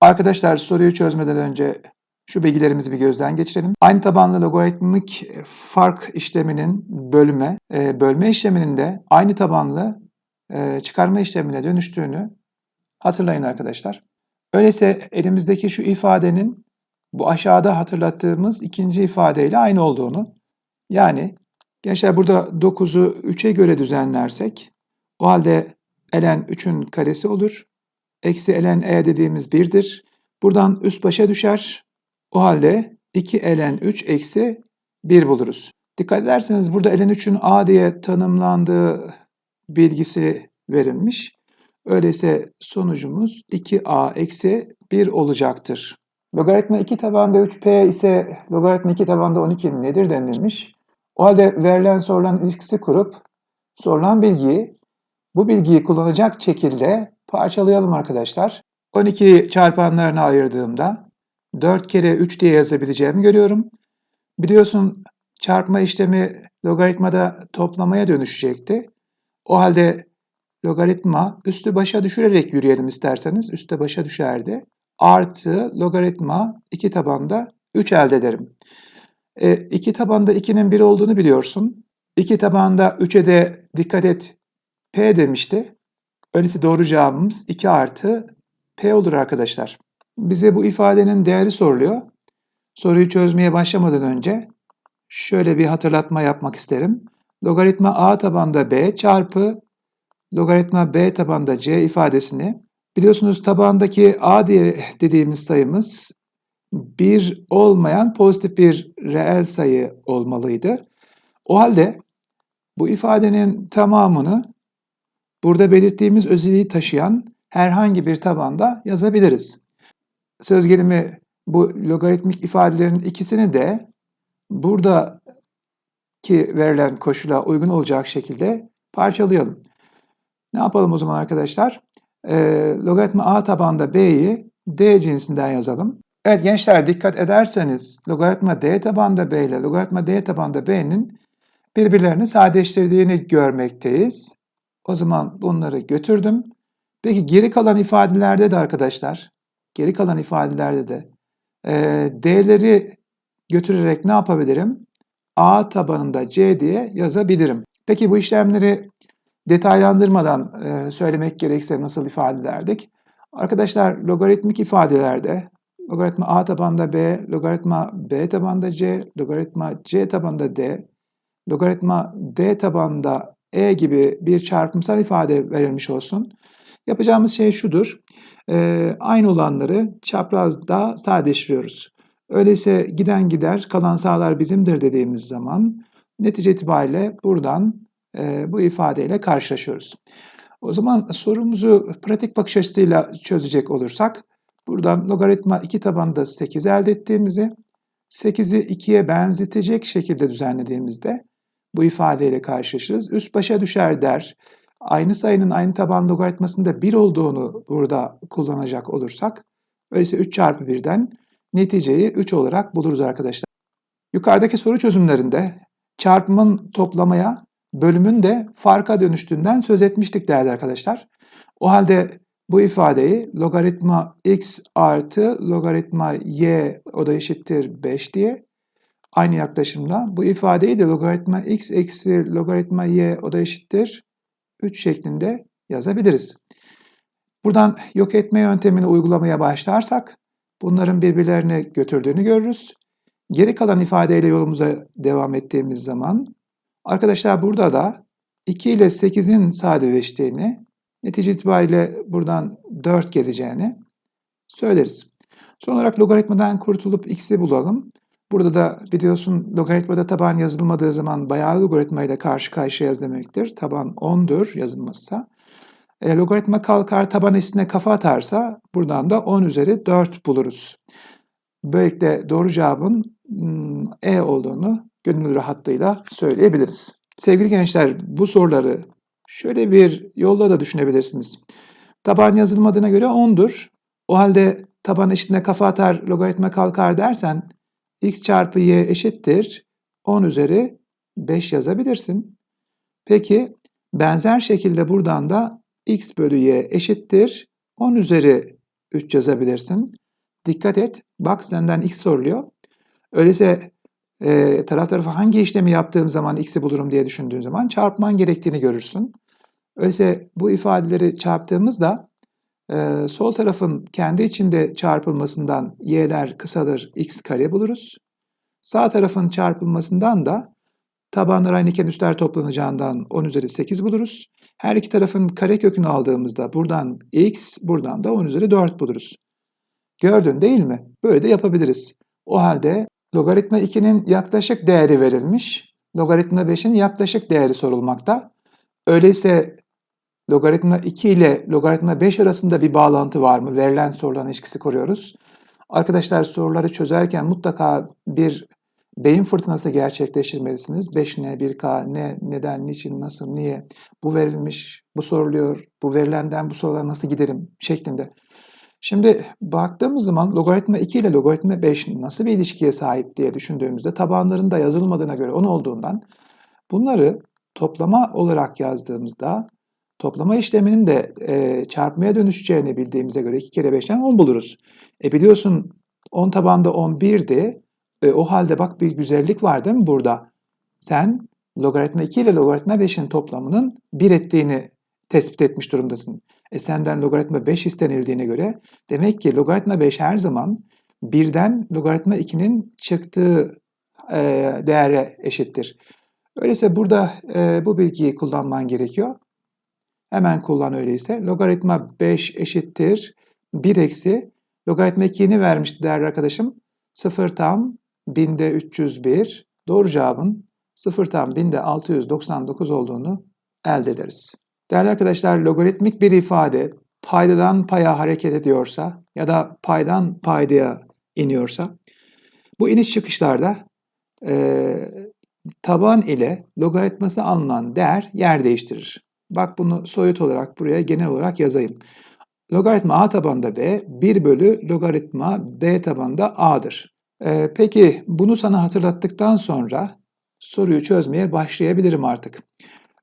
Arkadaşlar soruyu çözmeden önce şu bilgilerimizi bir gözden geçirelim. Aynı tabanlı logaritmik fark işleminin bölme, e, bölme işleminin de aynı tabanlı e, çıkarma işlemine dönüştüğünü hatırlayın arkadaşlar. Öyleyse elimizdeki şu ifadenin bu aşağıda hatırlattığımız ikinci ifadeyle aynı olduğunu yani gençler burada 9'u 3'e göre düzenlersek o halde ln 3'ün karesi olur. Eksi ln e dediğimiz 1'dir. Buradan üst başa düşer. O halde 2 ln 3 eksi 1 buluruz. Dikkat ederseniz burada ln 3'ün a diye tanımlandığı bilgisi verilmiş. Öyleyse sonucumuz 2a eksi 1 olacaktır. Logaritma 2 tabanda 3p ise logaritma 2 tabanda 12 nedir denilmiş. O halde verilen sorulan ilişkisi kurup sorulan bilgiyi bu bilgiyi kullanacak şekilde parçalayalım arkadaşlar. 12 çarpanlarına ayırdığımda 4 kere 3 diye yazabileceğimi görüyorum. Biliyorsun çarpma işlemi logaritmada toplamaya dönüşecekti. O halde logaritma üstü başa düşürerek yürüyelim isterseniz. Üste başa düşerdi. Artı logaritma 2 tabanda 3 elde ederim. 2 e, tabanda 2'nin 1 olduğunu biliyorsun. 2 tabanda 3'e de dikkat et P demişti. Öyleyse doğru cevabımız 2 artı P olur arkadaşlar. Bize bu ifadenin değeri soruluyor. Soruyu çözmeye başlamadan önce şöyle bir hatırlatma yapmak isterim. Logaritma A tabanda B çarpı logaritma B tabanda C ifadesini biliyorsunuz tabandaki A diye dediğimiz sayımız bir olmayan pozitif bir reel sayı olmalıydı. O halde bu ifadenin tamamını burada belirttiğimiz özelliği taşıyan herhangi bir tabanda yazabiliriz. Söz gelimi bu logaritmik ifadelerin ikisini de buradaki verilen koşula uygun olacak şekilde parçalayalım. Ne yapalım o zaman arkadaşlar? E, logaritma a tabanda b'yi d cinsinden yazalım. Evet gençler dikkat ederseniz logaritma d tabanda b ile logaritma d tabanda b'nin birbirlerini sadeleştirdiğini görmekteyiz. O zaman bunları götürdüm. Peki geri kalan ifadelerde de arkadaşlar, geri kalan ifadelerde de e, D'leri götürerek ne yapabilirim? A tabanında C diye yazabilirim. Peki bu işlemleri detaylandırmadan e, söylemek gerekse nasıl ifade ederdik? Arkadaşlar logaritmik ifadelerde logaritma A tabanda B, logaritma B tabanda C, logaritma C tabanda D, logaritma D tabanda E gibi bir çarpımsal ifade verilmiş olsun. Yapacağımız şey şudur. E, aynı olanları çaprazda sadeleştiriyoruz. Öyleyse giden gider, kalan sağlar bizimdir dediğimiz zaman netice itibariyle buradan e, bu ifadeyle karşılaşıyoruz. O zaman sorumuzu pratik bakış açısıyla çözecek olursak buradan logaritma 2 tabanda 8 elde ettiğimizi 8'i 2'ye benzetecek şekilde düzenlediğimizde bu ifadeyle karşılaşırız. Üst başa düşer der aynı sayının aynı taban logaritmasında 1 olduğunu burada kullanacak olursak öyleyse 3 çarpı 1'den neticeyi 3 olarak buluruz arkadaşlar. Yukarıdaki soru çözümlerinde çarpımın toplamaya, bölümün de farka dönüştüğünden söz etmiştik değerli arkadaşlar. O halde bu ifadeyi logaritma x artı logaritma y o da eşittir 5 diye aynı yaklaşımla bu ifadeyi de logaritma x eksi logaritma y o da eşittir 3 şeklinde yazabiliriz. Buradan yok etme yöntemini uygulamaya başlarsak bunların birbirlerine götürdüğünü görürüz. Geri kalan ifadeyle yolumuza devam ettiğimiz zaman arkadaşlar burada da 2 ile 8'in sadeleştiğini, netice itibariyle buradan 4 geleceğini söyleriz. Son olarak logaritmadan kurtulup x'i bulalım. Burada da biliyorsun logaritmada taban yazılmadığı zaman bayağı logaritma ile karşı karşıyayız demektir. Taban 10'dur yazılmazsa. E, logaritma kalkar taban eşitine kafa atarsa buradan da 10 üzeri 4 buluruz. Böylelikle doğru cevabın hmm, E olduğunu gönül rahatlığıyla söyleyebiliriz. Sevgili gençler bu soruları şöyle bir yolla da düşünebilirsiniz. Taban yazılmadığına göre 10'dur. O halde taban eşitine kafa atar logaritma kalkar dersen x çarpı y eşittir 10 üzeri 5 yazabilirsin. Peki benzer şekilde buradan da x bölü y eşittir 10 üzeri 3 yazabilirsin. Dikkat et. Bak senden x soruluyor. Öyleyse e, taraf tarafa hangi işlemi yaptığım zaman x'i bulurum diye düşündüğün zaman çarpman gerektiğini görürsün. Öyleyse bu ifadeleri çarptığımızda e, sol tarafın kendi içinde çarpılmasından y'ler kısalır x kare buluruz. Sağ tarafın çarpılmasından da tabanlar aynıyken üstler toplanacağından 10 üzeri 8 buluruz. Her iki tarafın karekökünü aldığımızda buradan x, buradan da 10 üzeri 4 buluruz. Gördün değil mi? Böyle de yapabiliriz. O halde logaritma 2'nin yaklaşık değeri verilmiş. Logaritma 5'in yaklaşık değeri sorulmakta. Öyleyse logaritma 2 ile logaritma 5 arasında bir bağlantı var mı? Verilen sorulan ilişkisi kuruyoruz. Arkadaşlar soruları çözerken mutlaka bir beyin fırtınası gerçekleştirmelisiniz. 5N, 1K, ne, neden, niçin, nasıl, niye, bu verilmiş, bu soruluyor, bu verilenden bu sorulara nasıl giderim şeklinde. Şimdi baktığımız zaman logaritma 2 ile logaritma 5 nasıl bir ilişkiye sahip diye düşündüğümüzde tabanlarında yazılmadığına göre 10 olduğundan bunları toplama olarak yazdığımızda toplama işleminin de e, çarpmaya dönüşeceğini bildiğimize göre 2 kere 5'ten 10 buluruz. E biliyorsun 10 tabanda 11'di. E, o halde bak bir güzellik var değil mi burada? Sen logaritma 2 ile logaritma 5'in toplamının 1 ettiğini tespit etmiş durumdasın. E senden logaritma 5 istenildiğine göre demek ki logaritma 5 her zaman birden logaritma 2'nin çıktığı e, değere eşittir. Öyleyse burada e, bu bilgiyi kullanman gerekiyor. Hemen kullan öyleyse. Logaritma 5 eşittir 1 eksi logaritma 2'ni vermişti değerli arkadaşım. 0 tam binde 301. Doğru cevabın 0 tam binde 699 olduğunu elde ederiz. Değerli arkadaşlar logaritmik bir ifade paydadan paya hareket ediyorsa ya da paydan paydaya iniyorsa bu iniş çıkışlarda e, taban ile logaritması alınan değer yer değiştirir. Bak bunu soyut olarak buraya genel olarak yazayım. Logaritma a tabanda b, 1 bölü logaritma b tabanda a'dır. Ee, peki bunu sana hatırlattıktan sonra soruyu çözmeye başlayabilirim artık.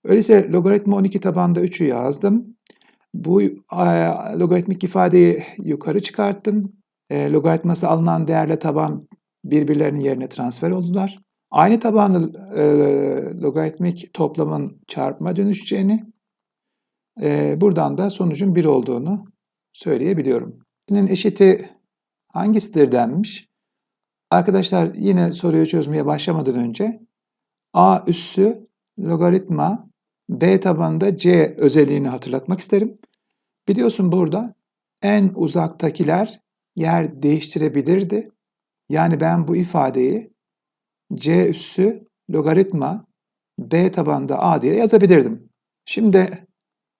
Öyleyse logaritma 12 tabanda 3'ü yazdım. Bu e, logaritmik ifadeyi yukarı çıkarttım. E, logaritması alınan değerle taban birbirlerinin yerine transfer oldular. Aynı tabanlı e, logaritmik toplamın çarpma dönüşeceğini, e, buradan da sonucun 1 olduğunu söyleyebiliyorum. Senin eşiti hangisidir denmiş. Arkadaşlar yine soruyu çözmeye başlamadan önce a üssü logaritma b tabanında c özelliğini hatırlatmak isterim. Biliyorsun burada en uzaktakiler yer değiştirebilirdi. Yani ben bu ifadeyi c üssü logaritma b tabanında a diye yazabilirdim. Şimdi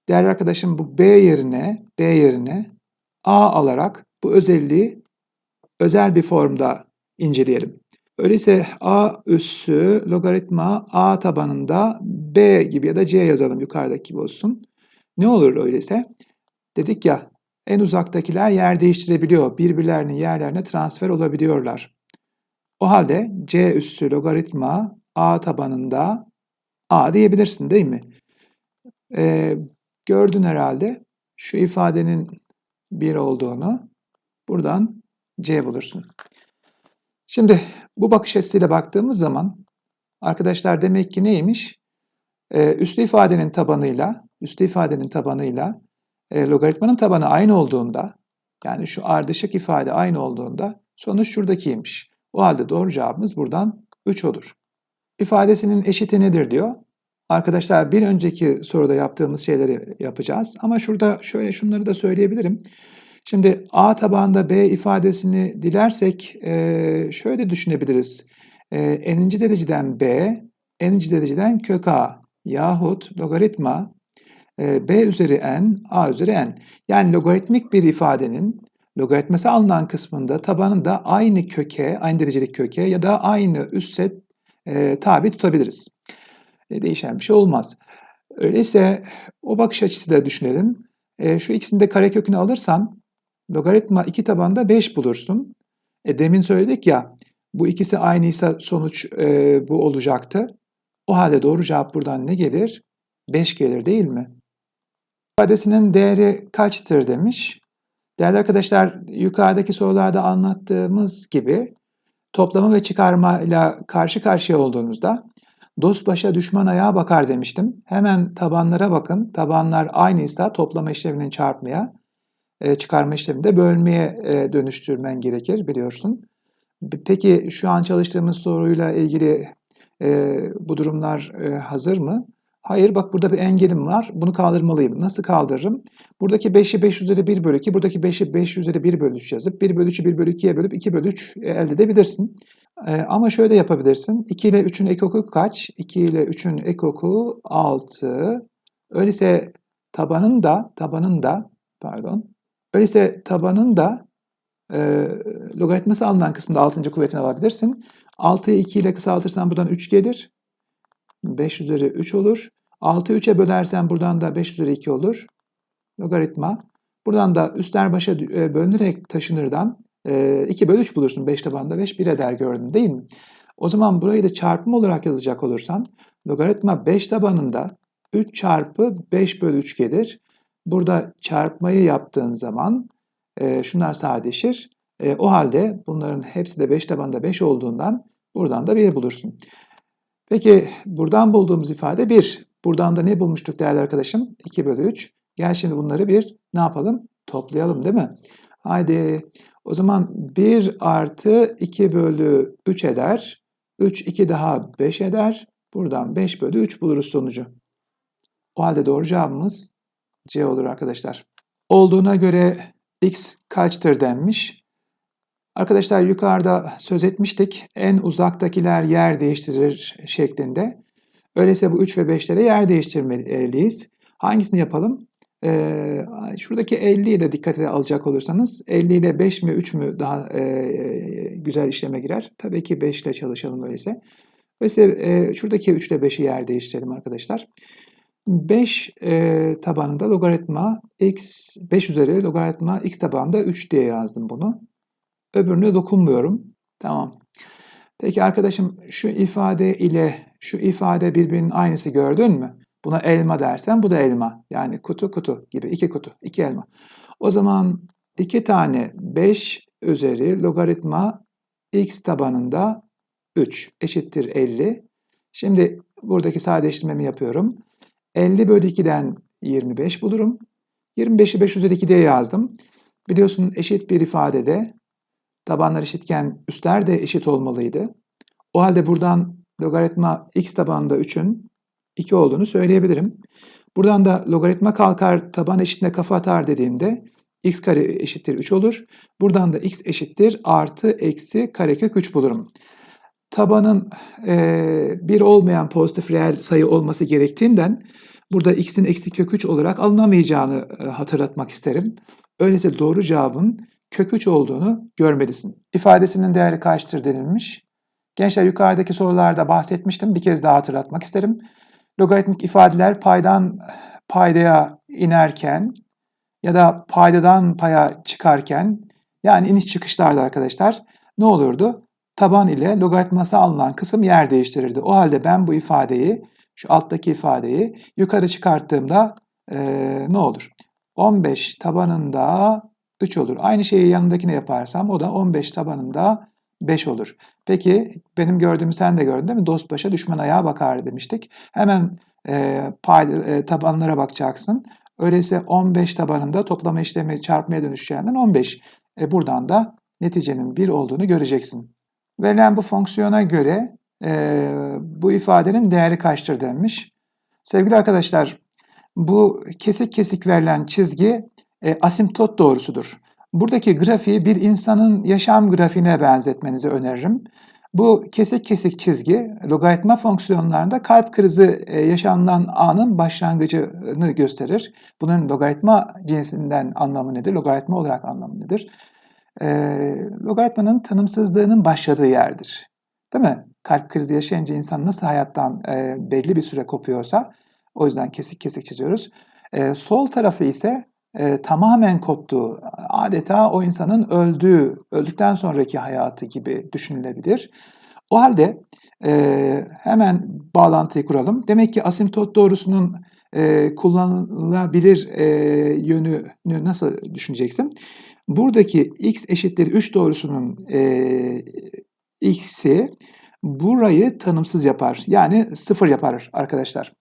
değerli arkadaşım bu b yerine b yerine a alarak bu özelliği özel bir formda inceleyelim. Öyleyse a üssü logaritma a tabanında b gibi ya da c yazalım yukarıdaki gibi olsun. Ne olur öyleyse? Dedik ya en uzaktakiler yer değiştirebiliyor. Birbirlerinin yerlerine transfer olabiliyorlar. O halde c üssü logaritma a tabanında a diyebilirsin değil mi? Ee, gördün herhalde şu ifadenin 1 olduğunu. Buradan c bulursun. Şimdi bu bakış açısıyla baktığımız zaman arkadaşlar demek ki neymiş? Ee, üslü ifadenin tabanıyla, üslü ifadenin tabanıyla e, logaritmanın tabanı aynı olduğunda, yani şu ardışık ifade aynı olduğunda sonuç şuradakiymiş. O halde doğru cevabımız buradan 3 olur. İfadesinin eşiti nedir diyor. Arkadaşlar bir önceki soruda yaptığımız şeyleri yapacağız. Ama şurada şöyle şunları da söyleyebilirim. Şimdi A tabanda B ifadesini dilersek e, şöyle düşünebiliriz. E, dereceden B, n'inci dereceden kök A yahut logaritma e, B üzeri n, A üzeri n. Yani logaritmik bir ifadenin logaritması alınan kısmında tabanında aynı köke, aynı derecelik köke ya da aynı üsse e, tabi tutabiliriz. E, değişen bir şey olmaz. Öyleyse o bakış açısıyla düşünelim. E, şu ikisini de karekökünü alırsan logaritma 2 tabanda 5 bulursun. E, demin söyledik ya bu ikisi aynıysa sonuç e, bu olacaktı. O halde doğru cevap buradan ne gelir? 5 gelir değil mi? İfadesinin değeri kaçtır demiş. Değerli arkadaşlar, yukarıdaki sorularda anlattığımız gibi toplama ve çıkarmayla karşı karşıya olduğunuzda dost başa düşman ayağa bakar demiştim. Hemen tabanlara bakın. Tabanlar aynıysa toplama işleminin çarpmaya, e, çıkarma işleminde bölmeye e, dönüştürmen gerekir biliyorsun. Peki şu an çalıştığımız soruyla ilgili e, bu durumlar hazır mı? Hayır bak burada bir engelim var. Bunu kaldırmalıyım. Nasıl kaldırırım? Buradaki 5'i 5 üzeri 1 bölü 2, buradaki 5'i 5 üzeri 1 bölü 3 yazıp 1 bölü 3'ü 1 bölü 2'ye bölüp 2 bölü 3 elde edebilirsin. Ee, ama şöyle yapabilirsin. 2 ile 3'ün ekoku kaç? 2 ile 3'ün ekoku 6. Öyleyse tabanın da, tabanın da, pardon. Öyleyse tabanın da e, logaritması alınan kısmında 6. kuvvetini alabilirsin. 6'yı 2 ile kısaltırsan buradan 3 gelir. 5 üzeri 3 olur. 6'yı 3'e bölersen buradan da 5 üzeri 2 olur. Logaritma. Buradan da üstler başa e, bölünerek taşınırdan 2 e, bölü 3 bulursun. 5 tabanda 5 1 eder gördün değil mi? O zaman burayı da çarpım olarak yazacak olursan logaritma 5 tabanında 3 çarpı 5 bölü 3 gelir. Burada çarpmayı yaptığın zaman e, şunlar sadeleşir. E, o halde bunların hepsi de 5 tabanda 5 olduğundan buradan da 1 bulursun. Peki buradan bulduğumuz ifade 1. Buradan da ne bulmuştuk değerli arkadaşım? 2 bölü 3. Gel şimdi bunları bir ne yapalım? Toplayalım değil mi? Haydi o zaman 1 artı 2 bölü 3 eder. 3, 2 daha 5 eder. Buradan 5 bölü 3 buluruz sonucu. O halde doğru cevabımız C olur arkadaşlar. Olduğuna göre x kaçtır denmiş. Arkadaşlar yukarıda söz etmiştik. En uzaktakiler yer değiştirir şeklinde. Öyleyse bu 3 ve 5'lere yer değiştirmeliyiz. Hangisini yapalım? Ee, şuradaki 50'yi de dikkate alacak olursanız 50 ile 5 mi 3 mü daha e, güzel işleme girer? Tabii ki 5 ile çalışalım öyleyse. Öyleyse e, şuradaki 3 ile 5'i yer değiştirelim arkadaşlar. 5 e, tabanında logaritma x 5 üzeri logaritma x tabanında 3 diye yazdım bunu. Öbürüne dokunmuyorum. Tamam. Peki arkadaşım şu ifade ile şu ifade birbirinin aynısı gördün mü? Buna elma dersen bu da elma. Yani kutu kutu gibi iki kutu, iki elma. O zaman iki tane 5 üzeri logaritma x tabanında 3 eşittir 50. Şimdi buradaki sadeleştirmemi yapıyorum. 50 bölü 2'den 25 bulurum. 25'i 5 üzeri 2 diye yazdım. Biliyorsun eşit bir ifadede tabanlar eşitken üstler de eşit olmalıydı. O halde buradan logaritma x tabanında 3'ün 2 olduğunu söyleyebilirim. Buradan da logaritma kalkar taban eşitine kafa atar dediğimde x kare eşittir 3 olur. Buradan da x eşittir artı eksi karekök 3 bulurum. Tabanın e, 1 olmayan pozitif reel sayı olması gerektiğinden burada x'in eksi kök 3 olarak alınamayacağını e, hatırlatmak isterim. Öyleyse doğru cevabın kök 3 olduğunu görmelisin. İfadesinin değeri kaçtır denilmiş. Gençler yukarıdaki sorularda bahsetmiştim. Bir kez daha hatırlatmak isterim. Logaritmik ifadeler paydan paydaya inerken ya da paydadan paya çıkarken yani iniş çıkışlarda arkadaşlar ne olurdu? Taban ile logaritması alınan kısım yer değiştirirdi. O halde ben bu ifadeyi, şu alttaki ifadeyi yukarı çıkarttığımda e, ne olur? 15 tabanında 3 olur. Aynı şeyi yanındakine yaparsam o da 15 tabanında 5 olur. Peki benim gördüğümü sen de gördün değil mi? Dost başa düşman ayağa bakar demiştik. Hemen e, pay, e, tabanlara bakacaksın. Öyleyse 15 tabanında toplama işlemi çarpmaya dönüşeceğinden 15. E, buradan da neticenin 1 olduğunu göreceksin. Verilen bu fonksiyona göre e, bu ifadenin değeri kaçtır denmiş. Sevgili arkadaşlar bu kesik kesik verilen çizgi e, asimtot doğrusudur. Buradaki grafiği bir insanın yaşam grafiğine benzetmenizi öneririm. Bu kesik kesik çizgi logaritma fonksiyonlarında kalp krizi e, yaşanılan anın başlangıcını gösterir. Bunun logaritma cinsinden anlamı nedir? Logaritma olarak anlamı nedir? E, logaritmanın tanımsızlığının başladığı yerdir. Değil mi? Kalp krizi yaşayınca insan nasıl hayattan e, belli bir süre kopuyorsa o yüzden kesik kesik çiziyoruz. E, sol tarafı ise e, tamamen koptuğu, adeta o insanın öldüğü, öldükten sonraki hayatı gibi düşünülebilir. O halde e, hemen bağlantıyı kuralım. Demek ki asimtot doğrusunun e, kullanılabilir e, yönünü nasıl düşüneceksin? buradaki x eşittir 3 doğrusunun e, x'i burayı tanımsız yapar. Yani sıfır yapar arkadaşlar.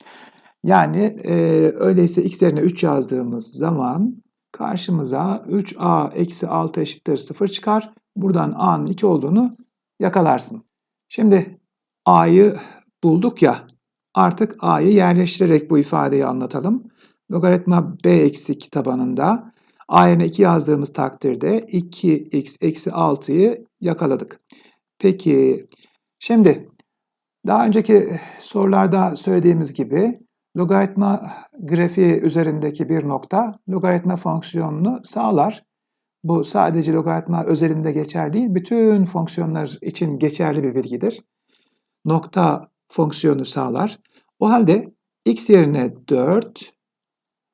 Yani e, öyleyse x yerine 3 yazdığımız zaman karşımıza 3a eksi 6 eşittir 0 çıkar. Buradan a'nın 2 olduğunu yakalarsın. Şimdi a'yı bulduk ya artık a'yı yerleştirerek bu ifadeyi anlatalım. Logaritma b eksi 2 tabanında a yerine 2 yazdığımız takdirde 2x eksi 6'yı yakaladık. Peki şimdi daha önceki sorularda söylediğimiz gibi logaritma grafiği üzerindeki bir nokta logaritma fonksiyonunu sağlar. Bu sadece logaritma özelinde geçer değil, bütün fonksiyonlar için geçerli bir bilgidir. Nokta fonksiyonu sağlar. O halde x yerine 4,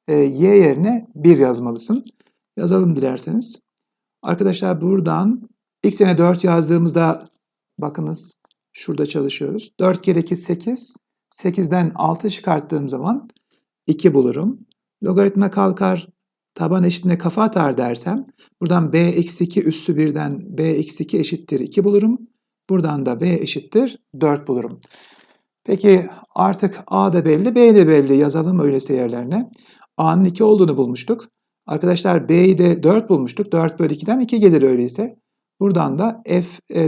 e, y yerine 1 yazmalısın. Yazalım dilerseniz. Arkadaşlar buradan x yerine 4 yazdığımızda bakınız şurada çalışıyoruz. 4 kere 2 8. 8'den 6 çıkarttığım zaman 2 bulurum. Logaritma kalkar taban eşitine kafa atar dersem buradan b eksi 2 üssü birden b eksi 2 eşittir 2 bulurum. Buradan da b eşittir 4 bulurum. Peki artık a da belli b de belli yazalım öyleyse yerlerine. a'nın 2 olduğunu bulmuştuk. Arkadaşlar b'yi de 4 bulmuştuk. 4 bölü 2'den 2 gelir öyleyse. Buradan da f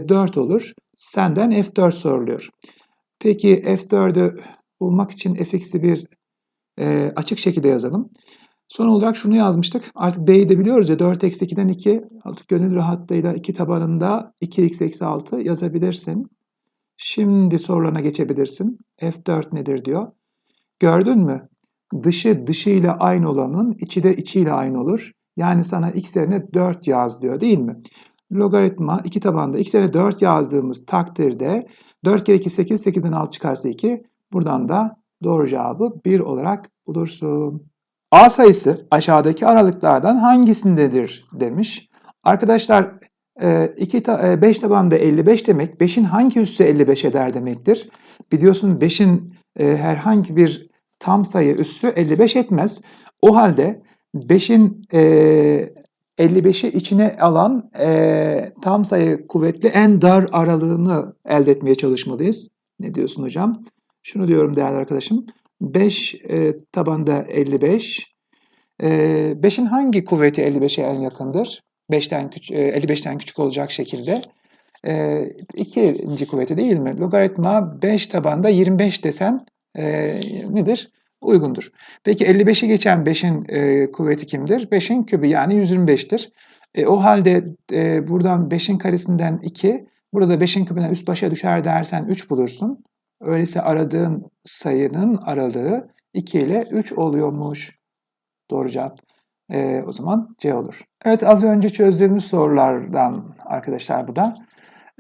4 olur. Senden f4 soruluyor. Peki f4'ü bulmak için fx'i bir e, açık şekilde yazalım. Son olarak şunu yazmıştık. Artık b'yi de biliyoruz ya 4 eksi 2'den 2 artık gönül rahatlığıyla 2 tabanında 2x eksi 6 yazabilirsin. Şimdi sorularına geçebilirsin. f4 nedir diyor. Gördün mü? Dışı dışıyla aynı olanın içi de içiyle aynı olur. Yani sana x yerine 4 yaz diyor değil mi? Logaritma iki tabanda x yerine 4 yazdığımız takdirde 4 kere 2 8, 8'den 6 çıkarsa 2. Buradan da doğru cevabı 1 olarak bulursun. A sayısı aşağıdaki aralıklardan hangisindedir demiş. Arkadaşlar 2 5 tabanda 55 demek 5'in hangi üssü 55 eder demektir. Biliyorsun 5'in e, herhangi bir tam sayı üssü 55 etmez. O halde 5'in e, 55'i içine alan e, tam sayı kuvvetli en dar aralığını elde etmeye çalışmalıyız. Ne diyorsun hocam? Şunu diyorum değerli arkadaşım. 5 e, tabanda 55. E, 5'in hangi kuvveti 55'e en yakındır? 5'ten küç e, 55'ten küçük olacak şekilde. E, ikinci kuvveti değil mi? Logaritma 5 tabanda 25 desen e, nedir? Uygundur. Peki 55'i geçen 5'in e, kuvveti kimdir? 5'in kübü yani 125'tir. E, o halde e, buradan 5'in karesinden 2, burada 5'in kübünden üst başa düşer dersen 3 bulursun. Öyleyse aradığın sayının aralığı 2 ile 3 oluyormuş. Doğru cevap e, o zaman C olur. Evet az önce çözdüğümüz sorulardan arkadaşlar bu da.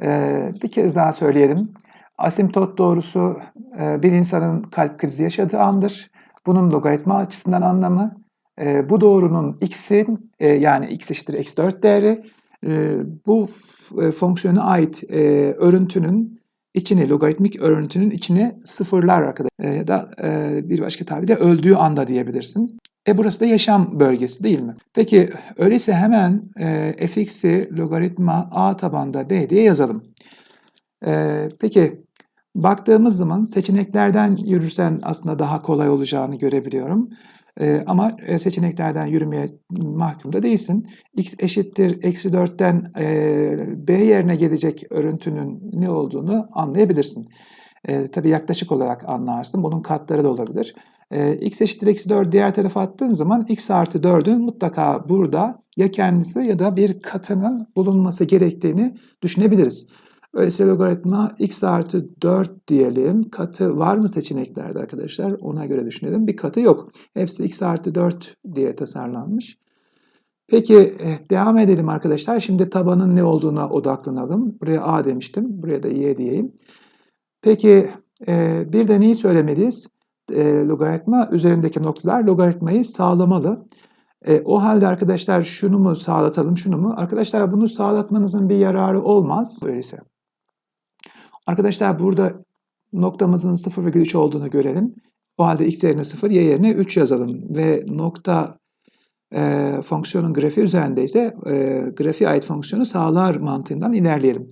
E, bir kez daha söyleyelim. Asimtot doğrusu e, bir insanın kalp krizi yaşadığı andır. Bunun logaritma açısından anlamı e, bu doğrunun x'in e, yani x eşittir x 4 değeri bu e, fonksiyona ait örüntünün içine logaritmik örüntünün içine sıfırlar arkadaşlar. E, da bir başka tabirle öldüğü anda diyebilirsin. E burası da yaşam bölgesi değil mi? Peki öyleyse hemen e, fx'i logaritma a tabanda b diye yazalım. E, peki Baktığımız zaman seçeneklerden yürürsen aslında daha kolay olacağını görebiliyorum. Ee, ama e, seçeneklerden yürümeye mahkum da değilsin. x eşittir eksi 4'ten e, b yerine gelecek örüntünün ne olduğunu anlayabilirsin. E, tabii yaklaşık olarak anlarsın. Bunun katları da olabilir. X eşittir eksi 4 diğer tarafa attığın zaman x artı 4'ün mutlaka burada ya kendisi ya da bir katının bulunması gerektiğini düşünebiliriz. Öyleyse logaritma x artı 4 diyelim. Katı var mı seçeneklerde arkadaşlar? Ona göre düşünelim. Bir katı yok. Hepsi x artı 4 diye tasarlanmış. Peki eh, devam edelim arkadaşlar. Şimdi tabanın ne olduğuna odaklanalım. Buraya a demiştim. Buraya da y diyeyim. Peki eh, bir de neyi söylemeliyiz? Eh, logaritma üzerindeki noktalar logaritmayı sağlamalı. E, o halde arkadaşlar şunu mu sağlatalım, şunu mu? Arkadaşlar bunu sağlatmanızın bir yararı olmaz. Öyleyse. Arkadaşlar burada noktamızın 0,3 olduğunu görelim. O halde x yerine 0, y yerine 3 yazalım. Ve nokta e, fonksiyonun grafiği üzerindeyse e, grafiğe ait fonksiyonu sağlar mantığından ilerleyelim.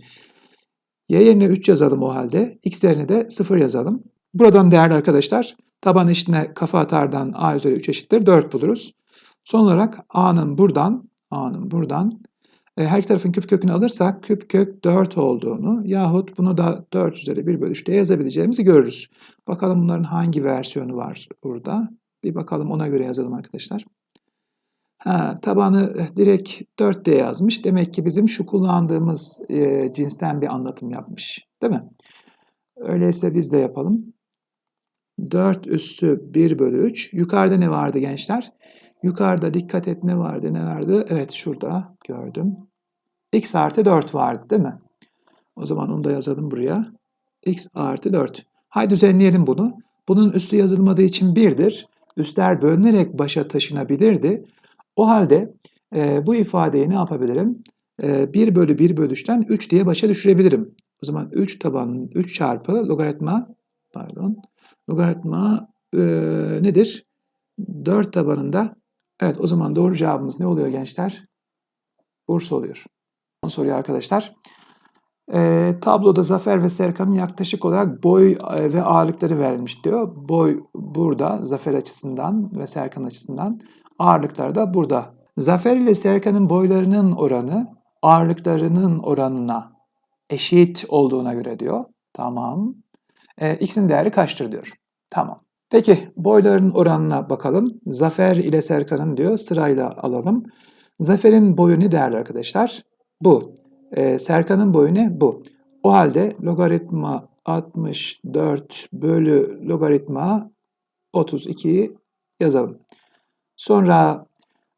Y yerine 3 yazalım o halde. X yerine de 0 yazalım. Buradan değerli arkadaşlar taban eşitine kafa atardan a üzeri 3 eşittir 4 buluruz. Son olarak a'nın buradan a'nın buradan her iki tarafın küp kökünü alırsak küp kök 4 olduğunu yahut bunu da 4 üzeri 1 bölü 3 diye yazabileceğimizi görürüz. Bakalım bunların hangi versiyonu var burada. Bir bakalım ona göre yazalım arkadaşlar. Ha, tabanı eh, direkt 4 diye yazmış. Demek ki bizim şu kullandığımız e, cinsten bir anlatım yapmış. Değil mi? Öyleyse biz de yapalım. 4 üssü 1 bölü 3. Yukarıda ne vardı gençler? Yukarıda dikkat et ne vardı ne vardı? Evet şurada gördüm. x artı 4 vardı değil mi? O zaman onu da yazalım buraya. x artı 4. Haydi düzenleyelim bunu. Bunun üstü yazılmadığı için 1'dir. Üstler bölünerek başa taşınabilirdi. O halde e, bu ifadeyi ne yapabilirim? E, 1 bölü 1 bölü 3'ten 3 diye başa düşürebilirim. O zaman 3 tabanın 3 çarpı logaritma pardon logaritma e, nedir? 4 tabanında evet o zaman doğru cevabımız ne oluyor gençler? Burs oluyor. Son soruyu arkadaşlar. E, tabloda Zafer ve Serkan'ın yaklaşık olarak boy e, ve ağırlıkları verilmiş diyor. Boy burada Zafer açısından ve Serkan açısından. Ağırlıklar da burada. Zafer ile Serkan'ın boylarının oranı ağırlıklarının oranına eşit olduğuna göre diyor. Tamam. E, x'in değeri kaçtır diyor. Tamam. Peki boyların oranına bakalım. Zafer ile Serkan'ın diyor sırayla alalım. Zafer'in boyu ne değerli arkadaşlar? Bu. E, Serkan'ın boyu ne? Bu. O halde logaritma 64 bölü logaritma 32'yi yazalım. Sonra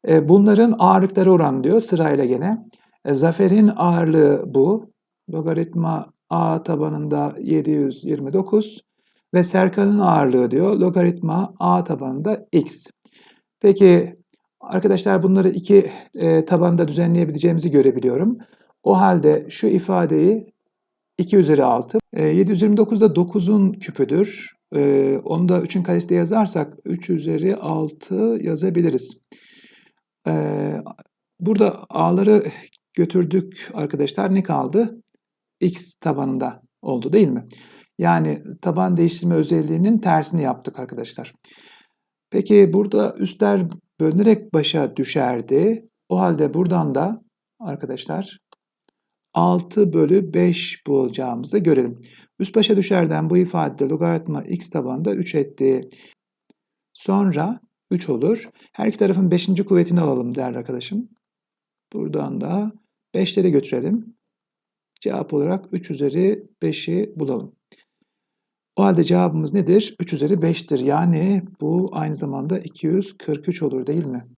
e, bunların ağırlıkları oran diyor sırayla gene. E, Zafer'in ağırlığı bu. Logaritma A tabanında 729 ve Serkan'ın ağırlığı diyor. Logaritma A tabanında x. Peki arkadaşlar bunları iki e, tabanda düzenleyebileceğimizi görebiliyorum. O halde şu ifadeyi 2 üzeri 6. E, 729 da 9'un küpüdür. E, onu da 3'ün karesi de yazarsak 3 üzeri 6 yazabiliriz. E, burada a'ları götürdük arkadaşlar. Ne kaldı? x tabanında oldu değil mi? Yani taban değiştirme özelliğinin tersini yaptık arkadaşlar. Peki burada üstler bölünerek başa düşerdi. O halde buradan da arkadaşlar 6 bölü 5 bulacağımızı görelim. Üst başa düşerden bu ifadede logaritma x tabanında 3 etti. Sonra 3 olur. Her iki tarafın 5. kuvvetini alalım değerli arkadaşım. Buradan da 5'leri götürelim. Cevap olarak 3 üzeri 5'i bulalım. O halde cevabımız nedir? 3 üzeri 5'tir. Yani bu aynı zamanda 243 olur değil mi?